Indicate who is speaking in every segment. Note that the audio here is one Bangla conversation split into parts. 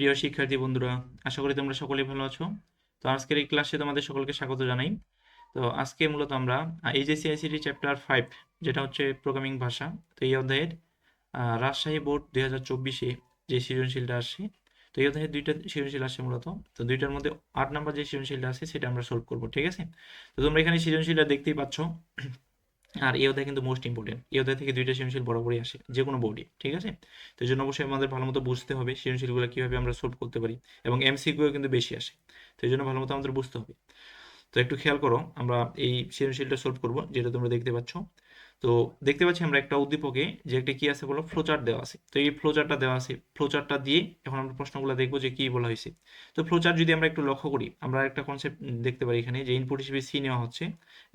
Speaker 1: প্রিয় শিক্ষার্থী বন্ধুরা, আশা করি তোমরা সকলেই ভালো আছো। তো আজকের এই ক্লাসে তোমাদের সকলকে স্বাগত জানাই। তো আজকে মূলত আমরা এইচএসসি আইসিটি চ্যাপ্টার ফাইভ যেটা হচ্ছে প্রোগ্রামিং ভাষা, তো এই অধ্যায়ের রাজশাহী বোর্ড দুই হাজার চব্বিশে যে সৃজনশীলটা আসছে তো এই অধ্যায়ে দুইটা সৃজনশীল আসছে মূলত। তো দুইটার মধ্যে আট নাম্বার যে সৃজনশীলটা আছে সেটা আমরা সলভ করব, ঠিক আছে? তো তোমরা এখানে সৃজনশীলটা দেখতেই পাচ্ছ। আর এই অধ্যায় কিন্তু মোস্ট ইম্পর্টেন্ট এই অধ্যায় থেকে দুইটা সৃজনশীল বরাবরই আসে যে কোনো বোর্ডে ঠিক আছে? তো এই জন্য অবশ্যই আমাদের ভালো মতো বুঝতে হবে সৃজনশীলগুলো কীভাবে আমরা সলভ করতে পারি এবং এমসিকিউ কিন্তু বেশি আসে, তো এই জন্য ভালো মতো আমাদের বুঝতে হবে। তো একটু খেয়াল করো, আমরা এই সৃজনশীলটা সলভ করব, যেটা তোমরা দেখতে পাচ্ছ। তো দেখতে পাচ্ছি আমরা একটা উদ্দীপকে যে একটা কি আছে বলো ফ্লোচার্ট দেওয়া আছে। তো এই ফ্লোচার্টটা দেওয়া আছে ফ্লোচার্টটা দিয়ে এখন আমরা প্রশ্নগুলো দেখব যে কি বলা হয়েছে। তো ফ্লোচার্ট যদি আমরা একটু লক্ষ্য করি, আমরা একটা কনসেপ্ট দেখতে পারি এখানে যে ইনপুট হিসেবে সি নেওয়া হচ্ছে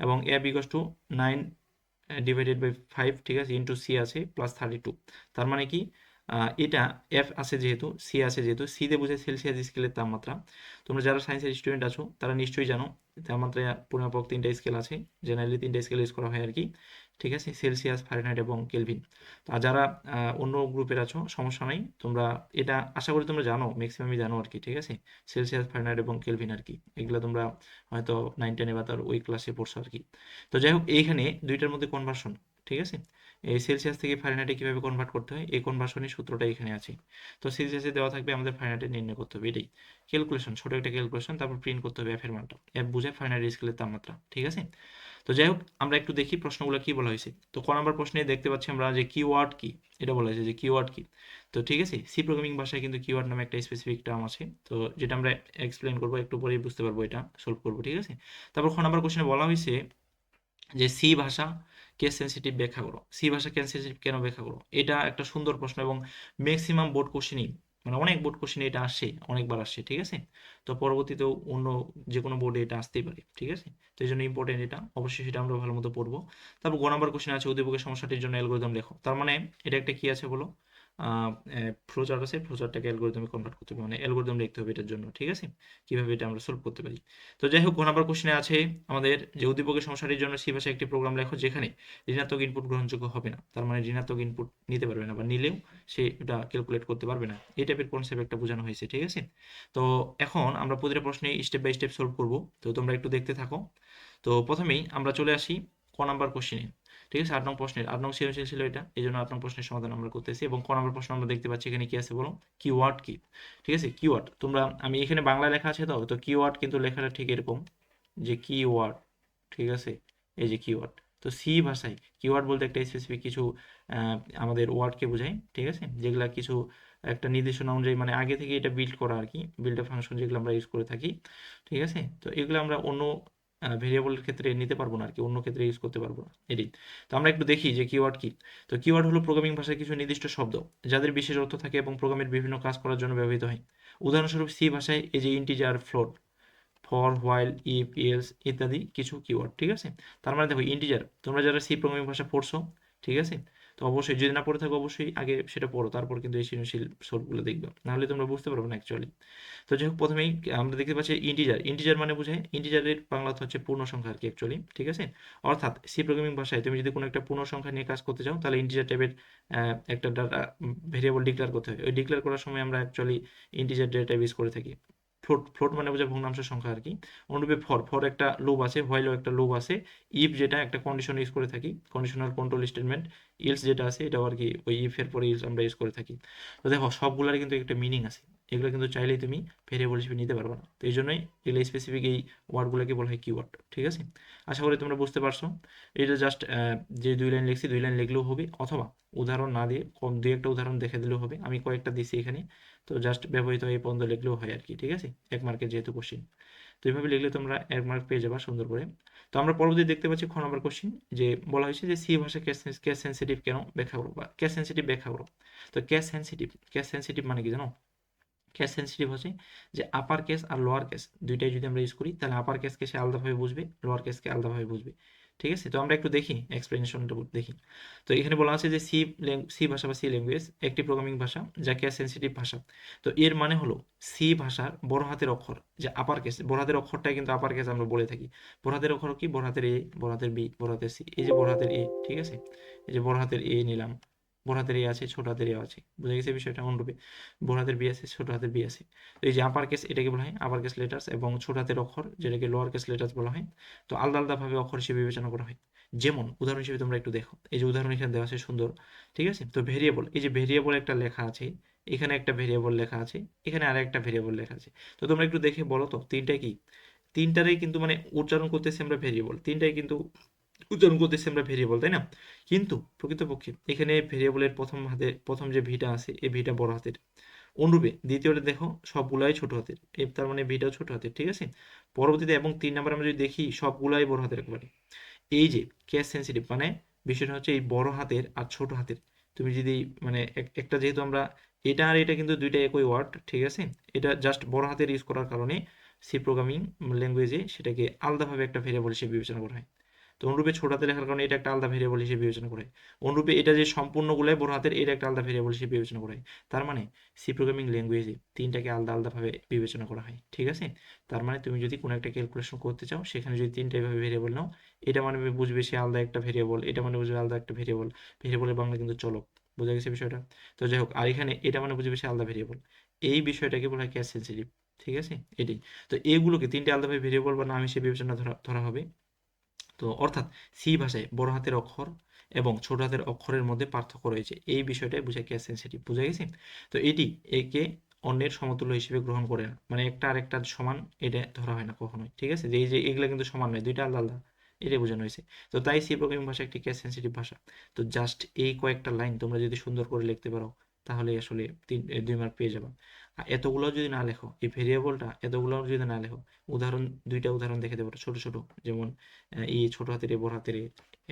Speaker 1: এবং এ b cos to nine divided by five ঠিক আছে ইন্টু সি আছে প্লাস থার্টি টু তার মানে কি? এটা এফ আছে যেহেতু সি আছে যেহেতু সিতে বুঝে সেলসিয়াস স্কেলের তাপমাত্রা। তোমরা যারা সায়েন্সের স্টুডেন্ট আছো, তারা নিশ্চয়ই জানো তাপমাত্রা পূর্ণাপক তিনটা স্কেল আছে জেনারেলি তিনটা স্কেল ইউজ করা হয় আর কি। ঠিক আছে? সেলসিয়াস ফারেনহাইট এবং কেলভিন আর যারা অন্য গ্রুপের আছো, সমস্যা নাই। তোমরা এটা আশা করি তোমরা জানো ম্যাক্সিমামই জানো আর কি ঠিক আছে? সেলসিয়াস ফারেনহাইট এবং কেলভিন আর কি এগুলো তোমরা হয়তো নাইন টেনে বা তার ওই ক্লাসে পড়ছো আর কি তো যাই হোক, এইখানে দুইটার মধ্যে কনভার্সন ঠিক আছে? এই সেলসিয়াস থেকে ফারেনহাইটে কীভাবে কনভার্ট করতে হয়? এই কনভার্সনের সূত্রটা এখানে আছে। তো সেলসিয়াসে দেওয়া থাকবে আমাদের ফারেনহাইটে নির্ণয় করতে হবে, এটাই। ক্যালকুলেশন ছোট একটা ক্যালকুলেশন তারপর প্রিন্ট করতে হবে এফের মানটা। এফ বুঝে ফারেনহাইট স্কেলের তাপমাত্রা, ঠিক আছে? তো যাই হোক, আমরা একটু দেখি প্রশ্নগুলো কি বলা হয়েছে। তো ক নম্বর প্রশ্নে দেখতে পাচ্ছি আমরা যে কিওয়ার্ড কি, এটা বলা হয়েছে যে কিওয়ার্ড কি। তো ঠিক আছে সি প্রোগ্রামিং ভাষায় কিন্তু কিওয়ার্ড নামে একটা স্পেসিফিক টার্ম আছে। তো যেটা আমরা এক্সপ্লেন করব, একটু পরেই বুঝতে পারব এটা সলভ করব, ঠিক আছে? তারপর খ নম্বর কোশ্চেনে বলা হয়েছে যে সি ভাষা কেস সেন্সিটিভ ব্যাখ্যা করো? সি ভাষা কেন সেন্সিটিভ কেন ব্যাখ্যা করো? এটা একটা সুন্দর প্রশ্ন এবং ম্যাক্সিমাম বোর্ড কোশ্চেনই মানে অনেক বোর্ড কোশ্চেন এটা আসে, অনেকবার আসে, ঠিক আছে? তো পরবর্তীতেও অন্য যে কোনো বোর্ডে এটা আসতেই পারে, ঠিক আছে? তো এই জন্য ইম্পর্টেন্ট এটা, অবশ্যই সেটা আমরা ভালো মতো পড়ব। তারপর গ নাম্বার কোশ্চেন আছে, উদ্দীপকের সমস্যাটির জন্য অ্যালগোরিদম লেখো। তার মানে এটা একটা কি আছে বলো? ফ্লোচার্ট আছে ফ্লোচার্টটাকে অ্যালগোরিদমে কনভার্ট করতে হবে। মানে অ্যালগোরিদম লিখতে হবে এটার জন্য, ঠিক আছে? কীভাবে এটা আমরা সলভ করতে পারি? তো যাই হোক গ নাম্বার কোশ্চেনে আছে, আমাদের যে উদ্দীপকের সমস্যাটির জন্য সি ভাষায় একটি প্রোগ্রাম লেখো যেখানে ঋণাত্মক ইনপুট গ্রহণযোগ্য হবে না। তার মানে ঋণাত্মক ইনপুট নিতে পারবে না বা নিলেও সে এটা ক্যালকুলেট করতে পারবে না। এই টাইপের কনসেপ্ট একটা বোঝানো হয়েছে, ঠিক আছে? তো এখন আমরা প্রতিটা প্রশ্নে স্টেপ বাই স্টেপ সলভ করব। তো তোমরা একটু দেখতে থাকো। তো প্রথমেই আমরা চলে আসি ক নাম্বার কোশ্চেনে ঠিক আছে? আট নং প্রশ্নের, আট নং সৃজনশীল ছিল এটা। এই জন্য আট নং প্রশ্নের সমাধান আমরা করতেছি এবং ক নম্বর প্রশ্ন আমরা দেখতে পাচ্ছি এখানে কি আছে বলো কিওয়ার্ড কি ঠিক আছে? কিওয়ার্ড তোমরা, আমি এখানে বাংলা লেখা আছে তো? তো কিওয়ার্ড কিন্তু লেখাটা ঠিক এরকম যে কিওয়ার্ড ঠিক আছে? এই যে কিওয়ার্ড তো সি ভাষায় কিওয়ার্ড বলতে একটা স্পেসিফিক কিছু আমাদের ওয়ার্ডকে বোঝায়। ঠিক আছে? যেগুলা কিছু একটা নির্দেশনা অনুযায়ী মানে আগে থেকে এটা বিল্ড করা আর কি বিল্ড ফাংশন যেগুলো আমরা ইউজ করে থাকি। ঠিক আছে? তো এগুলো আমরা অন্য ভেরিয়েবলের ক্ষেত্রে নিতে পারব না আর কি, অন্য ক্ষেত্রে ইউজ করতে পারব না এটাই তো আমরা একটু দেখি যে কিওয়ার্ড কি। তো কিওয়ার্ড হলো প্রোগ্রামিং ভাষায় কিছু নির্দিষ্ট শব্দ, যাদের বিশেষ অর্থ থাকে এবং প্রোগ্রামের বিভিন্ন কাজ করার জন্য ব্যবহৃত হয়। উদাহরণস্বরূপ সি ভাষায় এই যে integer float for while if else ইত্যাদি কিছু কিওয়ার্ড ঠিক আছে? তার মানে দেখো ইন্টিজার তোমরা যারা সি প্রোগ্রামিং ভাষা পড়ছো, ঠিক আছে? তো অবশ্যই যদি না পড়ে থাকো, অবশ্যই আগে সেটা পড়ো, তারপর কিন্তু এই সৃজনশীল সলভগুলো দেখবে। নাহলে তোমরা বুঝতে পারবে না অ্যাকচুয়ালি তো যাই হোক, প্রথমেই আমরা দেখতে পাচ্ছি ইন্টিজার ইন্টিজার মানে বোঝায় ইন্টিজারের বাংলাতে হচ্ছে পূর্ণ সংখ্যা আর কি অ্যাকচুয়ালি ঠিক আছে? অর্থাৎ সি প্রোগ্রামিং ভাষায় তুমি যদি কোনো একটা পূর্ণ সংখ্যা নিয়ে কাজ করতে চাও, তাহলে ইন্টিজার টাইপের একটা ডাটা ভেরিয়েবল ডিক্লেয়ার করতে হয়। ওই ডিক্লেয়ার করার সময় আমরা অ্যাকচুয়ালি ইন্টিজার ডেটা ইউজ করে থাকি। ফ্লোট ফ্লোট মানে বোঝায় ভগ্নাংশ সংখ্যা আর কি অনুরূপে ফর ফর একটা লুপ আছে হোয়াইলও একটা লুপ আছে ইফ যেটা একটা কন্ডিশন ইউজ করে থাকি কন্ডিশনাল কন্ট্রোল স্টেটমেন্ট ইলস যেটা আছে, এটাও আর কি ওই ইফের পরে ইলস আমরা ইউজ করে থাকি। তো দেখো সবগুলোর কিন্তু একটা মিনিং আছে। এগুলো কিন্তু চাইলেই তুমি ভেরিয়েবল হিসেবে নিতে পারবে না। তো এই জন্যই এগুলো স্পেসিফিক এই ওয়ার্ডগুলোকে বলা হয় কিওয়ার্ড ঠিক আছে? আশা করি তোমরা বুঝতে পারছ। এটা জাস্ট যে দুই লাইন লিখছি, দুই লাইন লিখলেও হবে, অথবা উদাহরণ না দিয়ে, কম, দুই একটা উদাহরণ দেখে দিলেও হবে। আমি কয়েকটা দিছি এখানে। তো জাস্ট ব্যবহৃত এই পর্যন্ত লিখলেও হয় আর কি, ঠিক আছে? এক মার্কের যেহেতু কোশ্চিন তো এইভাবে লিখলে তোমরা এক মার্ক পেয়ে যাবা সুন্দর করে তো আমরা পরবর্তী দেখতে পাচ্ছি খ নম্বর কোশ্চিন যে বলা হয়েছে যে সি ভাষা ক্যাশ সেন্সিটিভ কেন ব্যাখ্যা করো বা ক্যাশ সেন্সিটিভ ব্যাখ্যা করো। তো ক্যাশ সেন্সিটিভ ক্যাশ সেন্সিটিভ মানে কি জানো? ক্যাশ সেন্সিটিভ হচ্ছে যে আপার কেস আর লোয়ার কেস দুইটাই যদি আমরা ইউজ করি, তাহলে আপার কেসকে সে আলাদাভাবে বুঝবে লোয়ার কেসকে আলাদাভাবে বুঝবে। ঠিক আছে? তো আমরা একটু দেখি এক্সপ্লেনেশনটা দেখি। তো এখানে বলা আছে যে সি সি ভাষা বা সি ল্যাঙ্গুয়েজ একটি প্রোগ্রামিং ভাষা যাকে সেন্সিটিভ ভাষা। তো এর মানে হলো সি ভাষার বড় হাতের অক্ষর, যে আপার কেস বড় হাতের অক্ষরটাই কিন্তু আপার কেস আমরা বলে থাকি। বড় হাতের অক্ষর কি? বড় হাতের এ বড় হাতের বি বড় হাতের সি এই যে বড় হাতের এ ঠিক আছে? এই যে বড় হাতের এ নিলাম। বড় এ আছে, ছোট হাতের আছে। বুঝে গেছে বিষয়টা? অনুরূপে বড় হাতের বি আছে, ছোট হাতের বি আছে। তো এই যে আপার কেস এটাকে বলা হয় আপার কেস লেটার্স এবং ছোট হাতের অক্ষর, যেটাকে লোয়ার কেস লেটার্স বলা হয়, তো আলাদা আলাদাভাবে অক্ষর হিসেবে বিবেচনা করা হয়। যেমন, উদাহরণ হিসেবে তোমরা একটু দেখো। এই যে উদাহরণ এখানে দেওয়া আছে, সুন্দর। ঠিক আছে? তো ভেরিয়েবল এই যে ভেরিয়েবল একটা লেখা আছে, এখানে একটা ভেরিয়েবল লেখা আছে, এখানে আর একটা ভেরিয়েবল লেখা আছে। তো তোমরা একটু দেখে বলো তো তিনটা কি? তিনটারই কিন্তু মানে উচ্চারণ করতেছি আমরা ভেরিয়েবল তিনটাই কিন্তু উচ্চারণ করতেছি আমরা ভেরিয়েবল তাই না? কিন্তু প্রকৃতপক্ষে এখানে ভেরিয়েবলের প্রথম হাতে, প্রথম যে ভিটা আছে, এই ভিটা বড় হাতের। অনুরূপে দ্বিতীয়টা দেখো, সবগুলাই ছোট হাতের। এই তার মানে ভিটাও ছোট হাতের, ঠিক আছে? পরবর্তীতে এবং তিন নাম্বার আমরা যদি দেখি, সবগুলাই বড় হাতের একবারে। এই যে ক্যাশ সেন্সিটিভ মানে বিষয়টা হচ্ছে এই বড় হাতের আর ছোট হাতের। তুমি যদি মানে এক- একটা যেহেতু আমরা এটা আর এটা কিন্তু দুইটা একই ওয়ার্ড ঠিক আছে? এটা জাস্ট বড় হাতের ইউজ করার কারণে সি প্রোগ্রামিং ল্যাঙ্গুয়েজে সেটাকে আলাদাভাবে একটা ভেরিয়েবল হিসেবে বিবেচনা করা হয়। তো অনুরূপে ছোট হাতে লেখার কারণে এটা একটা আলাদা ভেরিয়েবল হিসেবে বিবেচনা করে। অনুরূপে এটা যে সম্পূর্ণগুলাই বড় হাতের, এটা একটা আলাদা ভেরিয়েবল হিসেবে বিবেচনা করা। তার মানে সি প্রোগ্রামিং ল্যাঙ্গুয়েজে তিনটাকে আলাদা আলাদাভাবে বিবেচনা করা হয়, ঠিক আছে? তার মানে তুমি যদি কোনো একটা ক্যালকুলেশন করতে চাও, সেখানে যদি তিনটা এভাবে ভেরিয়েবল নাও, এটা মানে বুঝবে সে আলাদা একটা ভেরিয়েবল এটা মানে বুঝবে আলাদা একটা ভেরিয়েবল ভেরিয়েবলের বাংলা কিন্তু চলক, বোঝা গেছে বিষয়টা? তো যাই হোক, আর এখানে এটা মানে বুঝবে সে আলাদা ভেরিয়েবল এই বিষয়টাকে বলা হয় ক্যাশ সেন্সিটিভ ঠিক আছে? এটাই। তো এগুলোকে তিনটে আলাদাভাবে ভেরিয়েবল বা নাম হিসেবে বিবেচনা ধরা ধরা হবে। তো অর্থাৎ সি ভাষায় বড় হাতের অক্ষর এবং ছোট হাতের অক্ষরের মধ্যে পার্থক্য রয়েছে। এই বিষয়টাই বোঝায় ক্যাশ সেন্সিটিভ বুঝা গেছে? তো এটি একে অন্যের সমতুল্য হিসেবে গ্রহণ করে না। মানে একটা আরেকটার সমান এটা ধরা হয় না কখনোই, ঠিক আছে? যে এই যে এগুলো কিন্তু সমান নয়, দুইটা আলাদা আলাদা, এটাই বোঝানো হয়েছে। তো তাই সি প্রোগ্রামিং ভাষা একটি ক্যাশ সেন্সিটিভ ভাষা। তো জাস্ট এই কয়েকটা লাইন তোমরা যদি সুন্দর করে লিখতে পারো তাহলে আসলে তিন দুই মার্ক পেয়ে যাবে। আর এতগুলো যদি না লেখো, এই ভেরিয়েবলটা এতগুলো যদি না লেখো, উদাহরণ, দুইটা উদাহরণ দেখে দেবো ছোট ছোট, যেমন ই ছোট হাতের বড় হাতের,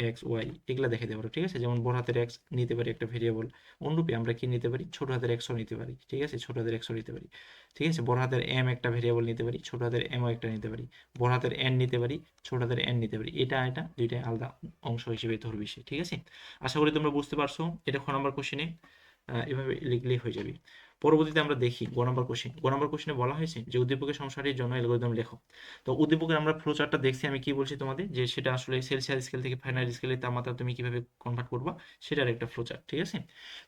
Speaker 1: এক্স, ওয়াই, এগুলা দেখে দেবো ঠিক আছে? যেমন, বড় হাতের এক্স নিতে পারি একটা ভেরিয়েবল অনুরূপে আমরা কি নিতে পারি? ছোট হাতের এক্সও নিতে পারি, ঠিক আছে? ছোট হাতের এক্সও নিতে পারি, ঠিক আছে? বড় হাতের এম একটা ভেরিয়েবল নিতে পারি, ছোট হাতের এমও একটা নিতে পারি, বড় হাতের এন নিতে পারি, ছোট হাতের এন নিতে পারি, এটা এটা দুইটাই আলাদা অংশ হিসেবে ধরবি সে, ঠিক আছে? আশা করি তোমরা বুঝতে পারছ, এটা খ নম্বর কোশ্চেনে এভাবে লিখলেই হয়ে যাবে। পরবর্তীতে আমরা দেখি গ নম্বর কোশ্চেন গ নম্বর কোশ্চেনে বলা হয়েছে যে উদ্দীপকের সমস্যাটির জন্য অ্যালগরিদম লেখো। তো উদ্দীপকের আমরা ফ্লোচার্টটা দেখছি, আমি কি বলছি তোমাদের? যে সেটা আসলে সেলসিয়াস স্কেল থেকে ফাইনাল স্কেলে তাপমাত্রা তুমি কীভাবে কনভার্ট করবা, সেটার একটা ফ্লোচার্ট ঠিক আছে?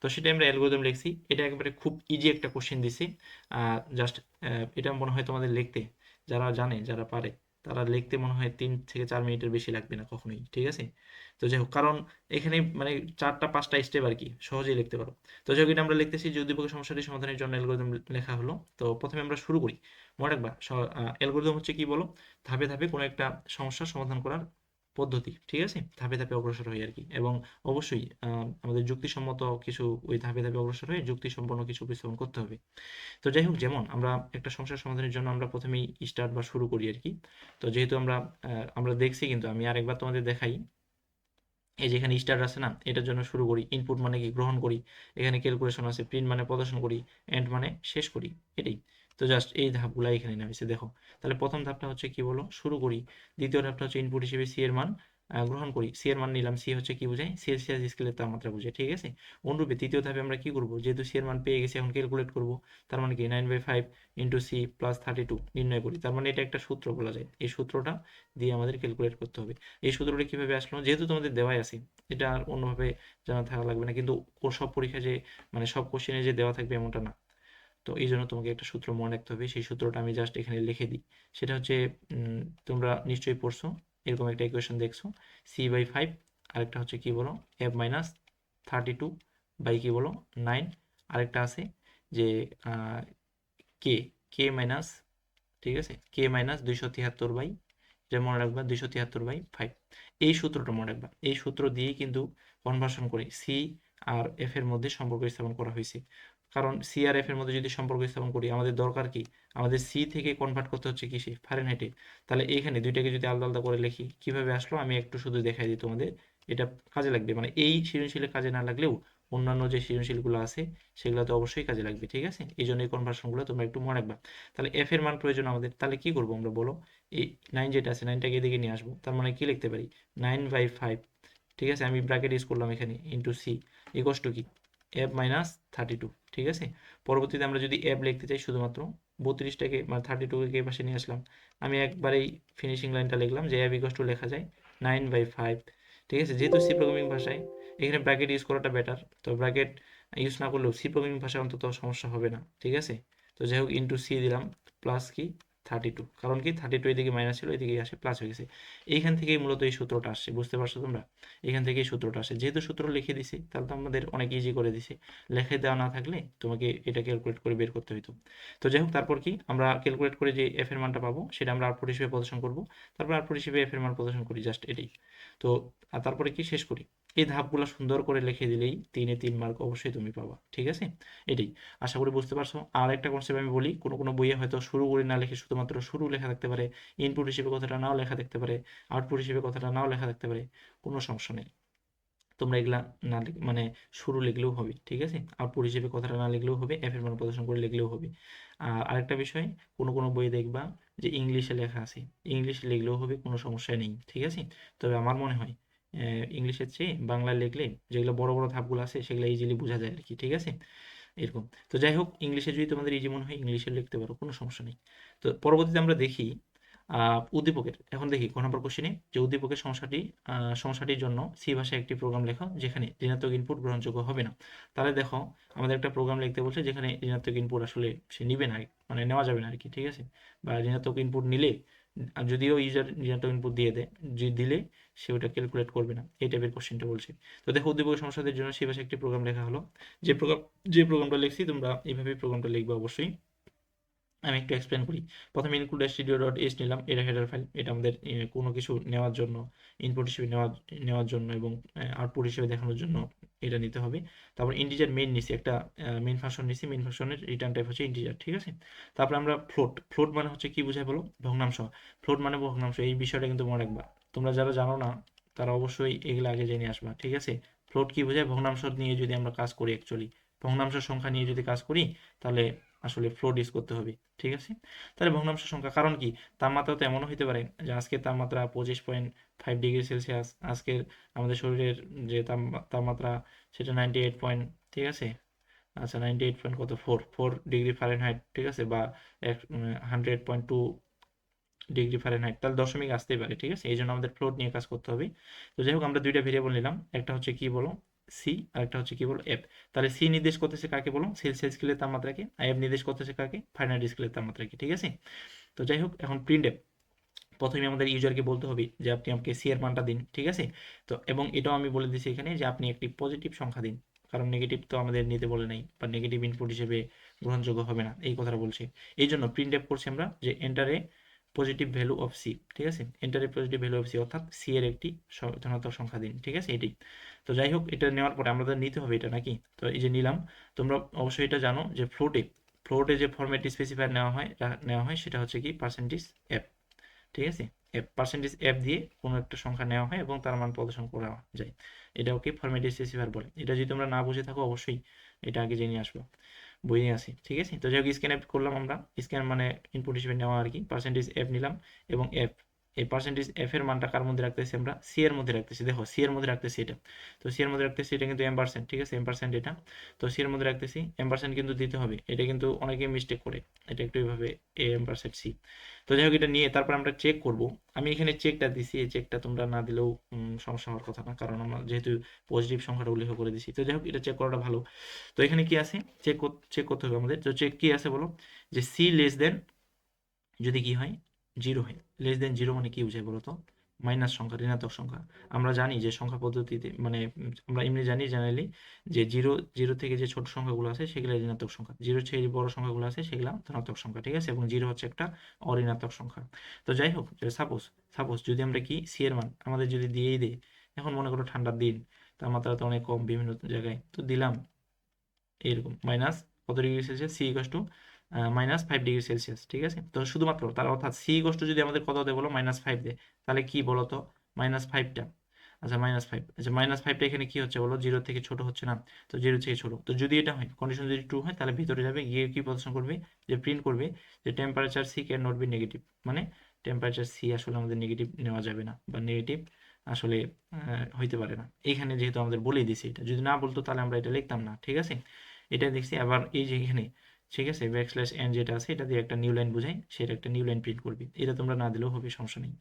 Speaker 1: তো সেটা আমরা অ্যালগরিদম লিখছি। এটা একেবারে খুব ইজি একটা কোশ্চেন দিছি। জাস্ট এটা মনে হয় তোমাদের লিখতে। যারা জানে, যারা পারে, তারা লিখতে মনে হয় তিন থেকে চার মিনিটের বেশি লাগবে না কখনোই, ঠিক আছে? তো যাই হোক কারণ এখানে মানে চারটা, পাঁচটা স্টেপ আর কি, সহজেই লিখতে পারো। তো যাই হোক এটা আমরা লিখতেছি যে উদ্দীপকের সমস্যাটি সমাধানের জন্য অ্যালগরিদম লেখা হলো। তো প্রথমে আমরা শুরু করি। মনে রাখবা অ্যালগরিদম হচ্ছে কি বলো? ধাপে ধাপে কোনো একটা সমস্যার সমাধান করার পদ্ধতি, ঠিক আছে? ধাপে ধাপে অগ্রসর হই আর কি। এবং অবশ্যই আমাদের যুক্তিসম্মত কিছু ওই ধাপে ধাপে অগ্রসর হয়ে যুক্তিসম্পন্ন কিছু উপস্থাপন করতে হবে। তো যাই হোক যেমন আমরা একটা সমস্যার সমাধানের জন্য আমরা প্রথমেই স্টার্ট বা শুরু করি আর কি। তো যেহেতু আমরা আমরা দেখছি কিন্তু, আমি আরেকবার তোমাদের দেখাই। এই যেখানে স্টার আছে না, এটার জন্য শুরু করি ইনপুট মানে কি, গ্রহণ করি, এখানে ক্যালকুলেশন আছে প্রিন্ট মানে প্রদর্শন করি এন্ড মানে শেষ করি, এটাই। তো জাস্ট এই ধাপগুলো এখানে নামিয়েছে, দেখো। তাহলে প্রথম ধাপটা হচ্ছে কি বলো, শুরু করি। দ্বিতীয় ধাপটা হচ্ছে ইনপুট হিসেবে সি এর মান গ্রহণ করি। সি এর মান নিলাম সি হচ্ছে কি বোঝায় সেলসিয়াস স্কেলের তাপমাত্রা বোঝায় ঠিক আছে? অনুরূপে তৃতীয় ধাপে আমরা কি করব? যেহেতু সি এর মান পেয়ে গেছি, এখন ক্যালকুলেট করব। তার মানে কি? Nine by five into C plus thirty two নির্ণয় করি। তার মানে এটা একটা সূত্র বলা যায়। এই সূত্রটা দিয়ে আমাদের ক্যালকুলেট করতে হবে। এই সূত্রটা কীভাবে আসলো? যেহেতু তোমাদের দেওয়াই আছে, এটা আর অন্যভাবে জানা থাকা লাগবে না। কিন্তু সব পরীক্ষা যে মানে সব কোশ্চেনে যে দেওয়া থাকবে এমনটা না। তো এই জন্য তোমাকে একটা সূত্র মনে রাখতে হবে। সেই সূত্রটা আমি জাস্ট এখানে লিখে দিই। সেটা হচ্ছে তোমরা নিশ্চয়ই পড়ছো। এরকম একটা ইকুয়েশন দেখছ। সি বাই ফাইভ আরেকটা হচ্ছে কি বলো? F minus thirty two by কি বলো? নাইন আরেকটা আছে যে কে কে মাইনাস ঠিক আছে? কে মাইনাস দুইশো তিয়াত্তর বাই এটা মনে রাখবা, দুইশো তিয়াত্তর বাই ফাইভ এই সূত্রটা মনে রাখবা, এই সূত্র দিয়েই কিন্তু কনভার্সন করে সি আর এফ এর মধ্যে সম্পর্ক স্থাপন করা হয়েছে। কারণ সি আর এফ এর মধ্যে যদি সম্পর্ক স্থাপন করি, আমাদের দরকার কি? আমাদের সি থেকে কনভার্ট করতে হচ্ছে কিসে? ফারেনহাইটে তাহলে এইখানে দুইটাকে যদি আলাদা আলাদা করে লিখি, কীভাবে আসলো? আমি একটু শুধু দেখাই দিই তোমাদের। এটা কাজে লাগবে। মানে এই সৃজনশীলে কাজে না লাগলেও অন্যান্য যে সৃজনশীলগুলো আছে সেগুলো তো অবশ্যই কাজে লাগবে, ঠিক আছে? এই জন্য এই কনভার্সনগুলো তোমরা একটু মনে রাখবা। তাহলে এফ এর মান প্রয়োজন আমাদের। তাহলে কি করব আমরা বলো? এই নাইন যেটা আছে নাইনটাকে এদিকে নিয়ে আসব। তার মানে কি লিখতে পারি? নাইন বাই ফাইভ ঠিক আছে? আমি ব্র্যাকেট ইউজ করলাম এখানে ইন্টু সি ইকোস কি? এফ মাইনাস থার্টি টু ঠিক আছে? পরবর্তীতে আমরা যদি অ্যাপ লিখতে চাই শুধুমাত্র, বত্রিশটাকে মানে থার্টি টুকে পাশে নিয়ে আসলাম, আমি একবারেই ফিনিশিং লাইনটা লিখলাম যে অ্যাপ ইকোস টু লেখা যায় নাইন বাই ফাইভ ঠিক আছে? যেহেতু সি প্রোগ্রামিং ভাষায়, এখানে ব্র্যাকেট ইউজ করাটা বেটার তো ব্র্যাকেট ইউজ না করলেও সি প্রোগ্রামিং ভাষা অন্তত সমস্যা হবে না, ঠিক আছে? তো যাই হোক ইন্টু সি দিলাম প্লাস কি? থার্টি টু কারণ কি থার্টি টু এদিকে মাইনাস ছিল, এদিকে আসে প্লাস হয়ে গেছে। এইখান থেকেই মূলত এই সূত্রটা আসছে, বুঝতে পারছ তোমরা? এখান থেকেই সূত্রটা আসে যেহেতু সূত্র লিখে দিছি, তাহলে তো আমাদের অনেক ইজি করে দিছে। লেখে দেওয়া না থাকলে তোমাকে এটা ক্যালকুলেট করে বের করতে হইতো। তো যাই হোক, তারপর কি? আমরা ক্যালকুলেট করে যে এফ এর মানটা পাবো, সেটা আমরা আউটপুট হিসেবে প্রদর্শন করব। তারপর আউটপুট হিসেবে এফ এর মান প্রদর্শন করি জাস্ট এটাই। তো, আর তারপরে কি? শেষ করি। এই ধাপগুলো সুন্দর করে লিখে দিলেই তিনে তিন মার্ক অবশ্যই তুমি পাবা, ঠিক আছে? এটাই। আশা করি বুঝতে পারছ। আর একটা কনসেপ্ট আমি বলি, কোনো কোনো বইয়ে হয়তো শুরু করে না লিখে শুধুমাত্র শুরু লেখা থাকতে পারে ইনপুট হিসেবে কথাটা নাও লেখা থাকতে পারে আউটপুট হিসেবে কথাটা নাও লেখা থাকতে পারে, কোনো সমস্যা নেই। তোমরা এগুলা না মানে শুরু লিখলেও হবে, ঠিক আছে? আউটপুট হিসেবে কথাটা না লিখলেও হবে এফ এর মান প্রদর্শন করে লিখলেও হবে। আর আরেকটা বিষয়, কোনো কোনো বই দেখবা যে ইংলিশে লেখা আছে ইংলিশে লিখলেও হবে, কোনো সমস্যা নেই, ঠিক আছে? তবে আমার মনে হয় ইংলিশের চেয়ে বাংলায় লিখলে যেগুলো বড় বড় ধাপগুলো আছে সেগুলো ইজিলি বোঝা যায় আর কি ঠিক আছে? এরকম। তো যাই হোক ইংলিশে যদি তোমাদের ইজি মনে হয় ইংলিশে লিখতে পারো, কোনো সমস্যা নেই। তো পরবর্তীতে আমরা দেখি উদ্দীপকের। এখন দেখি কোন নম্বর কোশ্চেনে যে উদ্দীপকের সমস্যাটি সমস্যাটির জন্য সি ভাষায় একটি প্রোগ্রাম লেখো, যেখানে ঋণাত্মক ইনপুট গ্রহণযোগ্য হবে না। তাহলে দেখো, আমাদের একটা প্রোগ্রাম লিখতে বলছে যেখানে ঋণাত্মক ইনপুট আসলে সে নিবে না মানে নেওয়া যাবে না আর কি ঠিক আছে? বা ঋণাত্মক ইনপুট নিলে, যদিও ইউজার ঋণাত্মক ইনপুট দিয়ে দেয় দিলে সে ওটা ক্যালকুলেট করবে না। এই টাইপের কোশ্চেনটা বলছে। তো দেখো, উদ্দীপক সমস্যাদের জন্য সে ভাষায় একটি প্রোগ্রাম লেখা হলো। যে প্রোগ্রাম যে প্রোগ্রামটা লিখছি, তোমরা এইভাবে প্রোগ্রামটা লিখবে অবশ্যই। আমি একটু এক্সপ্লেন করি। প্রথমে ইনক্লুড স্টুডিও ডট এস নিলাম, এটা হেডার ফাইল এটা আমাদের কোনো কিছু নেওয়ার জন্য ইনপুট হিসেবে নেওয়ার নেওয়ার জন্য এবং আউটপুট হিসেবে দেখানোর জন্য এটা নিতে হবে। তারপর ইন্টিজার মেন নিছি, একটা মেইন ফাংশন নিছি মেইন ফাংশনের রিটার্ন টাইপ হচ্ছে ইন্টিজার ঠিক আছে? তারপর আমরা ফ্লোট ফ্লোট মানে হচ্ছে কি বোঝায় বলো? ভগ্নাংশ। ফ্লোট মানে ভগ্নাংশ, এই বিষয়টা কিন্তু মনে রাখবা। তোমরা যারা জানো না, তারা অবশ্যই এগুলো আগে জেনে আসবা, ঠিক আছে? ফ্লোট কি বোঝায়? ভগ্নাংশ নিয়ে যদি আমরা কাজ করি অ্যাকচুয়ালি ভগ্নাংশ সংখ্যা নিয়ে যদি কাজ করি, তাহলে আসলে ফ্লোট ইউজ করতে হবে, ঠিক আছে? তাহলে ভগ্নাংশ সংখ্যা কারণ কি? তাপমাত্রা তো এমনও হতে পারে যে আজকের তাপমাত্রা পঁচিশ পয়েন্ট ফাইভ ডিগ্রি সেলসিয়াস আজকের আমাদের শরীরের যে তাপ- তাপমাত্রা সেটা নাইনটি এইট পয়েন্ট ঠিক আছে? আচ্ছা নাইনটি এইট পয়েন্ট কত? ফোর ফোর ডিগ্রি ফারেনহাইট ঠিক আছে? বা এক hundred point two degree Fahrenheit তাহলে দশমিক আসতেই পারে, ঠিক আছে? এই জন্য আমাদের ফ্লোট নিয়ে কাজ করতে হবে। তো যাই হোক, আমরা দুইটা ভেরিয়েবল নিলাম, একটা হচ্ছে কি বলো? সি আর একটা হচ্ছে কি বলো? এফ তাহলে সি নির্দেশ করতেছে কাকে বলো? সেলসিয়াস স্কেলের তাপমাত্রাকে, আর এফ নির্দেশ করতেছে কাকে? ফাইনাইট স্কেলের তাপমাত্রাকে, ঠিক আছে? তো যাই হোক, এখন প্রিন্ট এফ প্রথমে আমাদের ইউজারকে বলতে হবে যে, আপনি আমাকে সি এর মানটা দিন, ঠিক আছে? তো, এবং এটাও আমি বলে দিচ্ছি এখানে যে, আপনি একটি পজিটিভ সংখ্যা দিন। কারণ নেগেটিভ তো আমাদের নিতে বলে নাই, বা নেগেটিভ ইনপুট হিসেবে গ্রহণযোগ্য হবে না, এই কথাটা বলছে। এই জন্য প্রিন্ট এফ করছি আমরা যে enter a positive value of C ঠিক আছে? Enter a positive value of C অর্থাৎ সি এর একটি ধনাত্মক সংখ্যা দিন, ঠিক আছে? এটাই তো যাই হোক, এটা নেওয়ার পরে আমাদের নিতে হবে এটা নাকি? তো এই যে নিলাম, তোমরা অবশ্যই এটা জানো যে ফ্লোটে ফ্লোটে যে ফরম্যাট স্পেসিফায়ার নেওয়া হয় নেওয়া হয় সেটা হচ্ছে কি পার্সেন্টেজ এফ ঠিক আছে? এফ পার্সেন্টেজ এফ দিয়ে কোনো একটা সংখ্যা নেওয়া হয় এবং তার মান প্রদর্শন করা যায়। এটা ওকে ফরম্যাট স্পেসিফায়ার বলে। এটা যদি তোমরা না বুঝে থাকো, অবশ্যই এটা আগে জেনে আসব। বইয়ে আসি, ঠিক আছে? তো যাই হোক স্ক্যান অ্যাপ করলাম আমরা। স্ক্যান মানে ইনপুট হিসেবে নেওয়া আর কি। পার্সেন্টেজ এফ নিলাম এবং এফ এই পার্সেন্টেজ এফ এর মানটা কার মধ্যে রাখতেছি আমরা? সি এর মধ্যে রাখতেছি। দেখো সি এর মধ্যে রাখতেছি এটা। তো সি এর মধ্যে রাখতেছি এটা কিন্তু এম পার্সেন্ট ঠিক আছে? এম পার্সেন্ট এটা। তো সি এর মধ্যে রাখতেছি এম পার্সেন্ট কিন্তু দিতে হবে। এটা কিন্তু অনেকে মিস্টেক করে। এটা একটু এইভাবে এম পার্সেন্ট সি তো যাই হোক, এটা নিয়ে তারপর আমরা চেক করব। আমি এখানে চেকটা দিছি, এই চেকটা তোমরা না দিলেও সমস্যা হওয়ার কথা না। কারণ আমরা যেহেতু পজিটিভ সংখ্যাটা উল্লেখ করে দিছি। তো যাই হোক, এটা চেক করাটা ভালো। তো এখানে কি আছে? চেক চেক করতে হবে আমাদের। তো চেক কি আছে বলো? যে সি লেস দেন যদি কি হয় জিরো হয় লেস দেন জিরো মানে কি বোঝায় বলো তো? মাইনাস সংখ্যা, ঋণাত্মক সংখ্যা। আমরা জানি যে সংখ্যা পদ্ধতিতে মানে আমরা এমনি জানি জেনারেলি যে জিরো জিরো থেকে যে ছোট সংখ্যাগুলো আছে সেগুলো ঋণাত্মক সংখ্যা। জিরো থেকে যে বড় সংখ্যাগুলো আছে সেগুলো ধনাত্মক সংখ্যা, ঠিক আছে? এবং জিরো হচ্ছে একটা অঋণাত্মক সংখ্যা। তো যাই হোক সাপোজ সাপোজ যদি আমরা কি সি এর মান আমাদের যদি দিয়েই দেয় এখন মনে করো ঠান্ডার দিন তাপমাত্রা তো অনেক কম বিভিন্ন জায়গায়, তো দিলাম, এরকম মাইনাস কত degree Celsius C equals to minus five degree Celsius ঠিক আছে? তো শুধুমাত্র তার অর্থাৎ সি টু যদি আমাদের কত দেয় বলো? মাইনাস ফাইভ দেয়। তাহলে কি বলো তো মাইনাস ফাইভটা আচ্ছা মাইনাস ফাইভ আচ্ছা মাইনাস ফাইভটা এখানে কি হচ্ছে বলো? জিরো থেকে ছোট হচ্ছে না। তো জিরো থেকে ছোট। তো যদি এটা হয় কন্ডিশন যদি ট্রু হয়, তাহলে ভিতরে যাবে, গিয়ে কি প্রদর্শন করবে? যে প্রিন্ট করবে যে temperature C can not be negative মানে টেম্পারেচার সি আসলে আমাদের নেগেটিভ নেওয়া যাবে না বা নেগেটিভ আসলে হইতে পারে না। এখানে যেহেতু আমাদের বলেই দিছি এটা। যদি না বলতো তাহলে আমরা এটা লিখতাম না, ঠিক আছে? এটা দেখছি। আবার এই যে এখানে ঠিক আছে ব্যাক স্ল্যাশ এন যেটা আছে, এটা দিয়ে একটা নিউ লাইন বোঝাই, সেটা একটা নিউ লাইন প্রিন্ট করবি। এটা তোমরা না দিলেও হবে, সমস্যা নেই।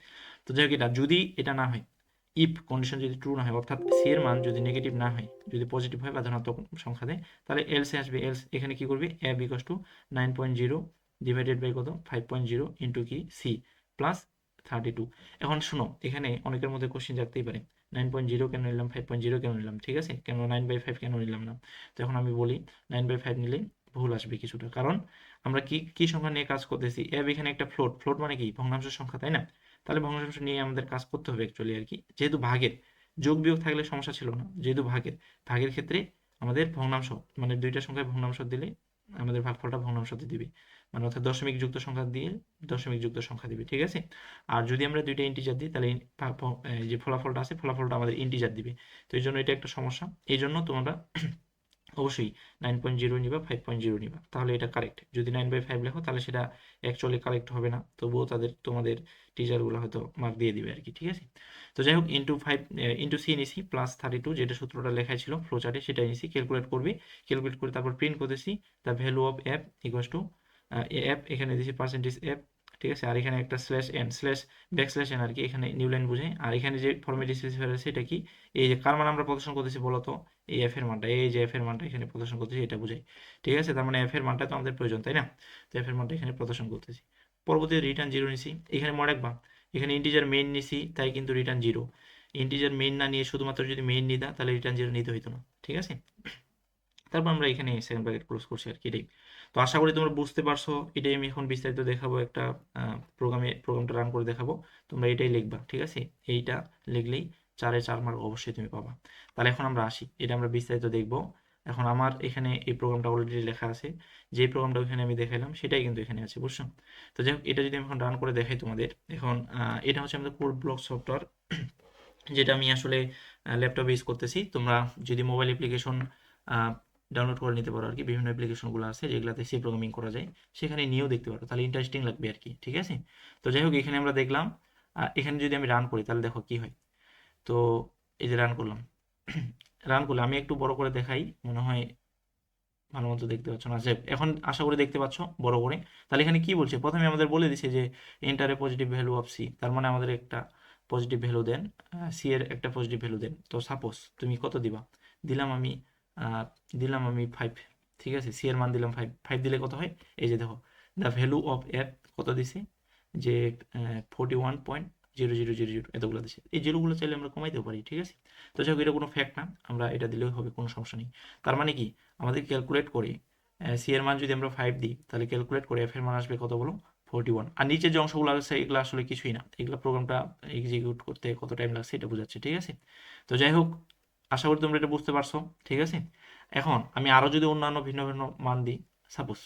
Speaker 1: তো যাই হোক এটা, যদি এটা না হয় ইফ কন্ডিশন যদি ট্রু না হয়, অর্থাৎ সি এর মান যদি নেগেটিভ না হয়, যদি পজিটিভ হয় বা ধনাত্মক সংখ্যা দেয়, তাহলে এলসে আসবে। এলস এখানে কি করবি? A b cos to nine point zero divided by কত? ফাইভ পয়েন্ট জিরো ইন্টু কি? সি প্লাস থার্টি টু এখন শোনো, এখানে অনেকের মধ্যে কোশ্চেন জাগতেই পারে নাইন পয়েন্ট জিরো কেন নিলাম ফাইভ পয়েন্ট জিরো কেন নিলাম, ঠিক আছে? কেন নাইন বাই ফাইভ কেন নিলাম না? তো এখন আমি বলি নাইন বাই ফাইভ নিলে ভুল আসবে কিছুটা। কারণ আমরা কি কি সংখ্যা নিয়ে কাজ করতেছি? এব এখানে একটা ফ্লোট ফ্লোট মানে কি? ভগ্নাংশের সংখ্যা, তাই না? তাহলে ভগ্নাংশ নিয়ে আমাদের কাজ করতে হবে অ্যাকচুয়ালি আর কি। যেহেতু ভাগের, যোগ বিয়োগ থাকলে সমস্যা ছিল না। যেহেতু ভাগের ভাগের ক্ষেত্রে আমাদের ভগ্নাংশ মানে দুইটা সংখ্যায় ভগ্নাংশ দিলে আমাদের ভাগফলটা ভগ্নাংশতে দিবে। মানে অর্থাৎ দশমিক যুক্ত সংখ্যা দিয়ে দশমিক যুক্ত সংখ্যা দিবে, ঠিক আছে? আর যদি আমরা দুইটা ইন্টিজার দিই, তাহলে যে ফলাফলটা আছে, ফলাফলটা আমাদের ইন্টিজার দিবে। তো এই জন্য এটা একটা সমস্যা। এই জন্য তোমরা অবশ্যই নাইন পয়েন্ট জিরো নিবা ফাইভ পয়েন্ট জিরো নিবা। তাহলে এটা কারেক্ট যদি নাইন বাই ফাইভ লেখো, তাহলে সেটা অ্যাকচুয়ালি কারেক্ট হবে না। তবুও তাদের, তোমাদের টিচারগুলো হয়তো মার্ক দিয়ে দিবে আর কি ঠিক আছে? তো যাই হোক ইন্টু ফাইভ ইন্টু সি নিছি প্লাস থার্টি টু যেটা সূত্রটা লেখা ছিল ফ্লো চার্টে সেটা নিছি ক্যালকুলেট করবি। ক্যালকুলেট করে তারপর প্রিন্ট করতেছি the value of F equals to F এখানে দিছি পার্সেন্টেজ অ্যাপ ঠিক আছে? আর এখানে একটা slash n slash back slash n আর কি এখানে নিউ লাইন বোঝায় আর এখানে যে ফর্মেটি স্পেসিফাই আছে এটা কি? এই যে কার মান আমরা প্রদর্শন করতেছি বলতো এই এফ এর মানটা। এই যে এফ এর মানটা এখানে প্রদর্শন করতেছি এটা বোঝাই ঠিক আছে? তার মানে এফ এর মানটা তো আমাদের প্রয়োজন, তাই না? তো এফ এর মানটা এখানে প্রদর্শন করতেছি। পরবর্তীতে রিটার্ন জিরো নিছি। এখানে মনে রাখবা, এখানে ইন্টিজার মেইন নিছি, তাই কিন্তু রিটার্ন জিরো ইন্টিজার মেইন না নিয়ে শুধুমাত্র যদি মেইন নিতা, তাহলে রিটার্ন জিরো নিতে হইতো না। ঠিক আছে? তারপর আমরা এখানে সেকেন্ড ব্র্যাকেট ক্লোজ করছি আর কি এটাই। তো আশা করি তোমরা বুঝতে পারছ, এটাই আমি এখন বিস্তারিত দেখাবো একটা প্রোগ্রামে প্রোগ্রামটা রান করে দেখাবো। তোমরা এটাই লিখবা, ঠিক আছে? এইটা লিখলেই চারে চার মার্ক অবশ্যই তুমি পাবা। তাহলে এখন আমরা আসি, এটা আমরা বিস্তারিত দেখব। এখন আমার এখানে এই প্রোগ্রামটা অলরেডি লেখা আছে, যে প্রোগ্রামটা ওখানে আমি দেখাইলাম, সেটাই কিন্তু এখানে আছে, বুঝছ? তো যাই হোক, এটা যদি আমি এখন রান করে দেখাই তোমাদের, এখন এটা হচ্ছে আমাদের কোড ব্লক সফটওয়্যার যেটা আমি আসলে ল্যাপটপে ইউজ করতেছি। তোমরা যদি মোবাইল অ্যাপ্লিকেশন ডাউনলোড করে নিতে পারো আর কি। বিভিন্ন অ্যাপ্লিকেশনগুলো আছে যেগুলোতে সি প্রোগ্রামিং করা যায়। সেখানে নিয়েও দেখতে পারো। তাহলে ইন্টারেস্টিং লাগবে আর কি, ঠিক আছে? তো যাই হোক, এখানে আমরা দেখলাম এখানে যদি আমি রান করি, তাহলে দেখো কি হয়। তো এই যে রান করলাম। রান করলে আমি একটু বড় করে দেখাই, মনে হয় ভালো মতো দেখতে পাচ্ছ না। যে এখন আশা করি দেখতে পাচ্ছ বড় করে। তাহলে এখানে কি বলছে? প্রথমে আমাদের বলে দিছে যে enter positive value of C তার মানে আমাদের একটা পজিটিভ ভ্যালু দেন সি এর একটা পজিটিভ ভ্যালু দেন। তো সাপোজ তুমি কত দিবা? দিলাম আমি দিলাম আমি ফাইভ ঠিক আছে? সি এর মান দিলাম ফাইভ ফাইভ দিলে কত হয়? এই যে দেখো দ্য ভ্যালু অফ অ্যাপ কত দিছে? যে forty one point zero zero zero zero এতগুলো দিছে। এই জিরোগুলো চাইলে আমরা কমাইতেও পারি, ঠিক আছে? তো যাই হোক, এটা কোনো ফ্যাক্ট না, আমরা এটা দিলেও হবে, কোনো সমস্যা নেই। তার মানে কি? আমাদের ক্যালকুলেট করে সি এর মান যদি আমরা ফাইভ দিই, তাহলে ক্যালকুলেট করে এফ এর মান আসবে কত বলো? ফোর্টি ওয়ান আর নিচের যে অংশগুলো আছে, এগুলো আসলে কিছুই না। এগুলো প্রোগ্রামটা এক্সিকিউট করতে কত টাইম লাগছে, এটা বোঝাচ্ছে, ঠিক আছে? তো যাই হোক আশা করি তোমরা এটা বুঝতে পারছ, ঠিক আছে? এখন আমি আরও যদি অন্যান্য ভিন্ন ভিন্ন মান দিই সাপোজ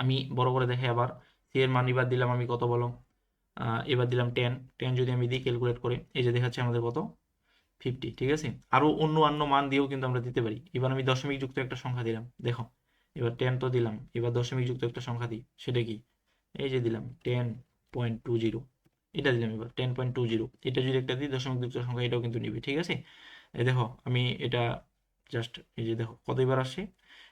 Speaker 1: আমি বড় করে দেখে আবার সি এর মান এবার দিলাম আমি কত বলো এবার দিলাম টেন টেন যদি আমি দিই ক্যালকুলেট করে, এই যে দেখাচ্ছে আমাদের কত? ফিফটি ঠিক আছে? আরও অন্য অন্য মান দিয়েও কিন্তু আমরা দিতে পারি। এবার আমি দশমিক যুক্ত একটা সংখ্যা দিলাম, দেখো, এবার টেন তো দিলাম, এবার দশমিক যুক্ত একটা সংখ্যা দিই, সেটা কি? এই যে দিলাম টেন পয়েন্ট টু জিরো এটা দিলাম এবার টেন পয়েন্ট টু জিরো এটা যদি একটা দিই, দশমিক যুক্ত সংখ্যা এটাও কিন্তু নিবে, ঠিক আছে? এই দেখো, আমি এটা জাস্ট এই যে দেখো, কত এবার আসছে?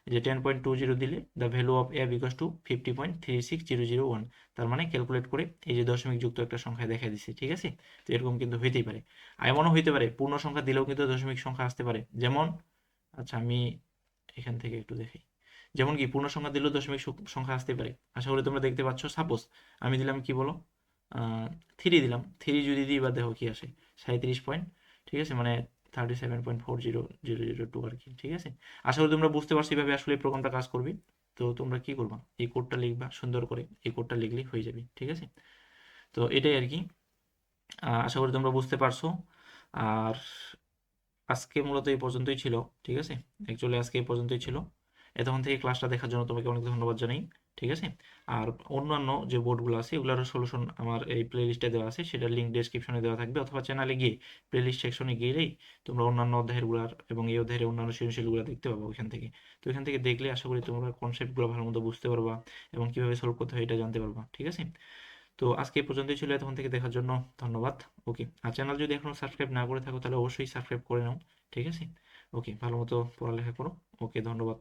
Speaker 1: এই যে টেন পয়েন্ট টু জিরো দিলে the value of A b cos to fifty point three six zero zero one তার মানে ক্যালকুলেট করে এই যে দশমিক যুক্ত একটা সংখ্যা দেখা দিচ্ছে ঠিক আছে? তো এরকম কিন্তু হইতেই পারে। এমনও হইতে পারে, পূর্ণ সংখ্যা দিলেও কিন্তু দশমিক সংখ্যা আসতে পারে। যেমন আচ্ছা আমি এখান থেকে একটু দেখি। যেমন কি, পূর্ণ সংখ্যা দিলেও দশমিক সংখ্যা আসতে পারে। আশা করি তোমরা দেখতে পাচ্ছ সাপোজ আমি দিলাম কি বলো? থ্রি দিলাম। থ্রি যদি দিই বা দেখো কি আসে? সাঁত্রিশ পয়েন্ট ঠিক আছে? মানে thirty seven point four zero zero zero two আর কি, ঠিক আছে? আশা করি তোমরা বুঝতে পারছ এভাবে আসলে এই প্রোগ্রামটা কাজ করবি। তো তোমরা কি করবা? এই কোডটা লিখবা, সুন্দর করে এই কোডটা লিখলেই হয়ে যাবে, ঠিক আছে? তো এটাই আর কি। আশা করি তোমরা বুঝতে পারছ। আর আজকে মূলত এই পর্যন্তই ছিল, ঠিক আছে? অ্যাকচুয়ালি আজকে এই পর্যন্তই ছিল। এতক্ষণ থেকে ক্লাসটা দেখার জন্য তোমাকে অনেক ধন্যবাদ জানাই। ঠিক আছে? আর অন্যান্য যে বোর্ডগুলো আছে এগুলোর সলিউশন আমার এই প্লে লিস্টে দেওয়া আছে, সেটার লিঙ্ক ডেসক্রিপশনে দেওয়া থাকবে, অথবা চ্যানেলে গিয়ে প্লে লিস্ট সেকশনে গিয়েই তোমরা অন্যান্য অধ্যায়েরগুলার এবং এই অধ্যায়ের অন্যান্য সৃজনশীলগুলো দেখতে পাবো ওইখান থেকে। তো ওইখান থেকে দেখলে আশা করি তোমরা কনসেপ্টগুলো ভালো মতো বুঝতে পারবা এবং কীভাবে সলভ করতে হয় এটা জানতে পারবা, ঠিক আছে? তো আজকে পর্যন্তই ছিল এতক্ষণ থেকে দেখার জন্য, ধন্যবাদ। ওকে, আর চ্যানেল যদি এখনও সাবস্ক্রাইব না করে থাকো তাহলে অবশ্যই সাবস্ক্রাইব করে নাও, ঠিক আছে? ওকে ভালো মতো পড়ালেখা করো। ওকে, ধন্যবাদ।